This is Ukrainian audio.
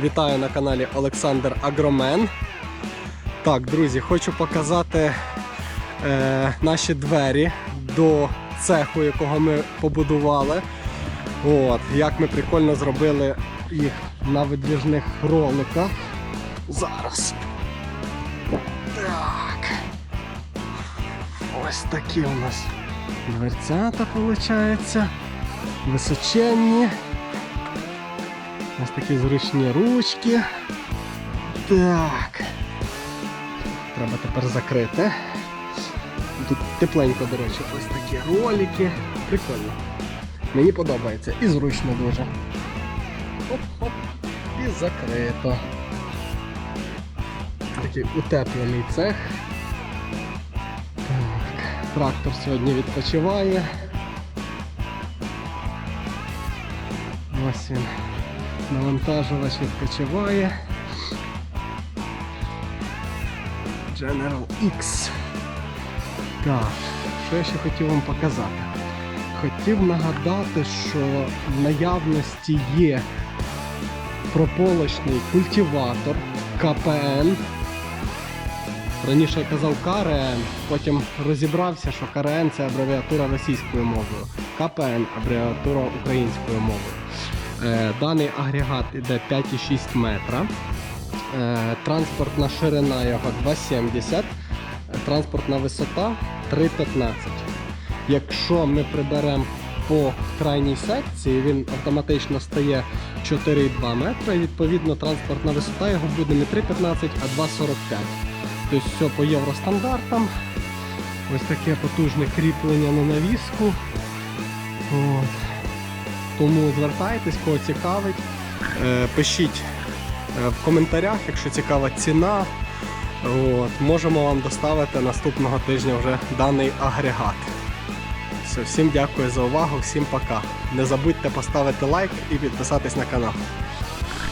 Вітаю на каналі Олександр Агромен. Так, друзі, хочу показати е, наші двері до цеху, якого ми побудували. От, як ми прикольно зробили їх на видвіжних роликах. Зараз. Так. Ось такі у нас дверцята, виходить. Височенні. Ось такі зручні ручки. Так. Треба тепер закрити. Тут тепленько, до речі, ось такі ролики. Прикольно. Мені подобається і зручно дуже. Оп-оп. І закрито. Такий утеплений цех. Так. Трактор сьогодні відпочиває. Ось він. Навантажувач відпочиває. General X. Так, що я ще хотів вам показати? Хотів нагадати, що в наявності є прополочний культиватор КПН. Раніше я казав КРН, потім розібрався, що КРН це абревіатура російською мовою, КПН абревіатура українською мовою. Е, Даний агрегат йде 5,6 метра. Е, Транспортна ширина його 2,70, е, транспортна висота 3,15. Якщо ми приберемо по крайній секції, він автоматично стає 4,2 метра. І відповідно транспортна висота його буде не 3,15, а 2,45. Тобто все по євростандартам. Ось таке потужне кріплення на навіску. От. Тому звертайтесь, кого цікавить. Е, Пишіть е, в коментарях, якщо цікава ціна. От, можемо вам доставити наступного тижня вже даний агрегат. Все, всім дякую за увагу, всім пока. Не забудьте поставити лайк і підписатись на канал.